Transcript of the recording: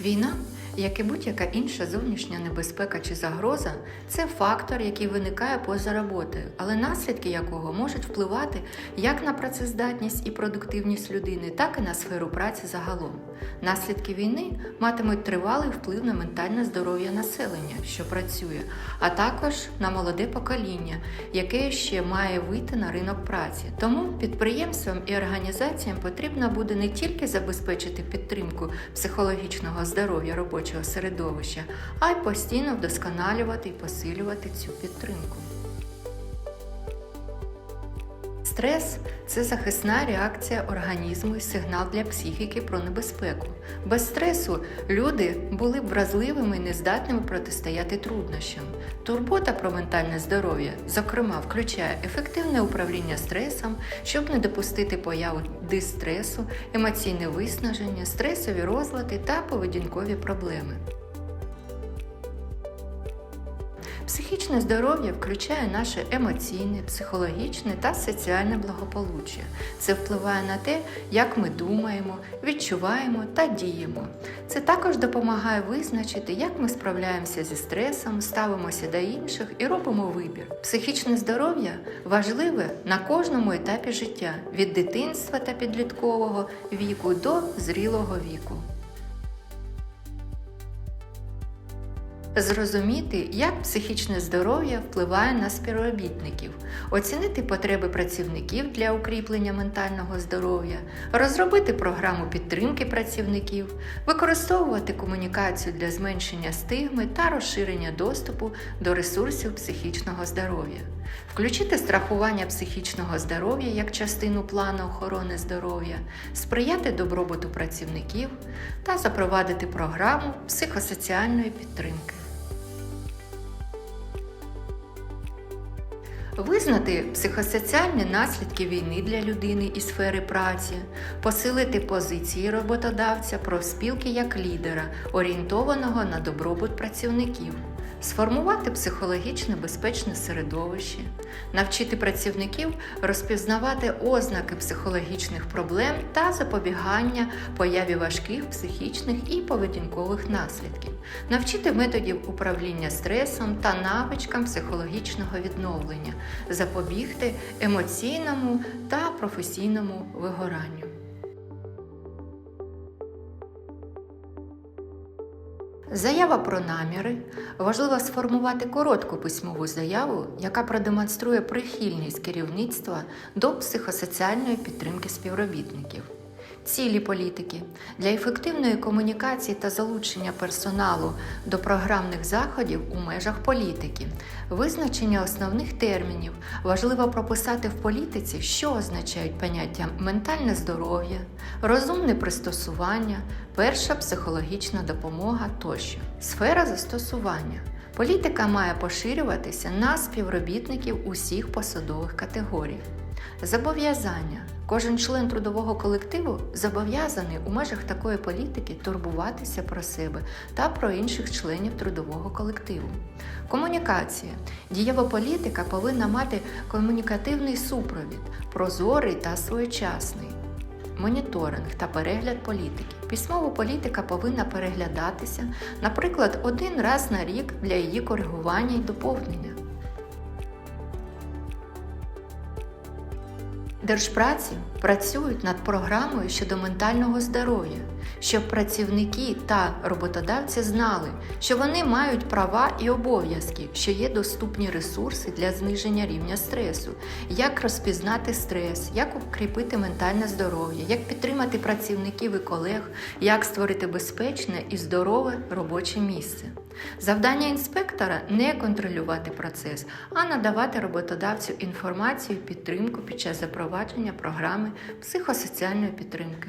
Війна, як і будь-яка інша зовнішня небезпека чи загроза, це фактор, який виникає поза роботою, але наслідки якого можуть впливати як на працездатність і продуктивність людини, так і на сферу праці загалом. Наслідки війни матимуть тривалий вплив на ментальне здоров'я населення, що працює, а також на молоде покоління, яке ще має вийти на ринок праці. Тому підприємствам і організаціям потрібно буде не тільки забезпечити підтримку психологічного здоров'я робочого середовища, а й постійно вдосконалювати і посилювати цю підтримку. Стрес це захисна реакція організму і сигнал для психіки про небезпеку. Без стресу люди були б вразливими і нездатними протистояти труднощам. Турбота про ментальне здоров'я, зокрема, включає ефективне управління стресом, щоб не допустити появу дистресу, емоційне виснаження, стресові розлади та поведінкові проблеми. Психічне здоров'я включає наше емоційне, психологічне та соціальне благополуччя. Це впливає на те, як ми думаємо, відчуваємо та діємо. Це також допомагає визначити, як ми справляємося зі стресом, ставимося до інших і робимо вибір. Психічне здоров'я важливе на кожному етапі життя від дитинства та підліткового віку до зрілого віку. Зрозуміти, як психічне здоров'я впливає на співробітників, оцінити потреби працівників для укріплення ментального здоров'я, розробити програму підтримки працівників, використовувати комунікацію для зменшення стигми та розширення доступу до ресурсів психічного здоров'я, включити страхування психічного здоров'я як частину плану охорони здоров'я, сприяти добробуту працівників та запровадити програму психосоціальної підтримки. Визнати психосоціальні наслідки війни для людини і сфери праці, посилити позиції роботодавця профспілки як лідера, орієнтованого на добробут працівників, сформувати психологічно безпечне середовище, навчити працівників розпізнавати ознаки психологічних проблем та запобігання появі важких психічних і поведінкових наслідків, навчити методів управління стресом та навичкам психологічного відновлення, запобігти емоційному та професійному вигоранню. Заява про наміри важливо сформувати коротку письмову заяву, яка продемонструє прихильність керівництва до психосоціальної підтримки співробітників. Цілі політики для ефективної комунікації та залучення персоналу до програмних заходів у межах політики, визначення основних термінів. Важливо прописати в політиці, що означають поняття ментальне здоров'я, розумне пристосування, перша психологічна допомога тощо. Сфера застосування. Політика має поширюватися на співробітників усіх посадових категорій. Зобов'язання. Кожен член трудового колективу зобов'язаний у межах такої політики турбуватися про себе та про інших членів трудового колективу. Комунікація. Дієва політика повинна мати комунікативний супровід, прозорий та своєчасний. Моніторинг та перегляд політики. Письмова політика повинна переглядатися, наприклад, один раз на рік для її коригування і доповнення. Держпраці працюють над програмою щодо ментального здоров'я, щоб працівники та роботодавці знали, що вони мають права і обов'язки, що є доступні ресурси для зниження рівня стресу, як розпізнати стрес, як укріпити ментальне здоров'я, як підтримати працівників і колег, як створити безпечне і здорове робоче місце. Завдання інспектора не контролювати процес, а надавати роботодавцю інформацію і підтримку під час запровадження програми психосоціальної підтримки.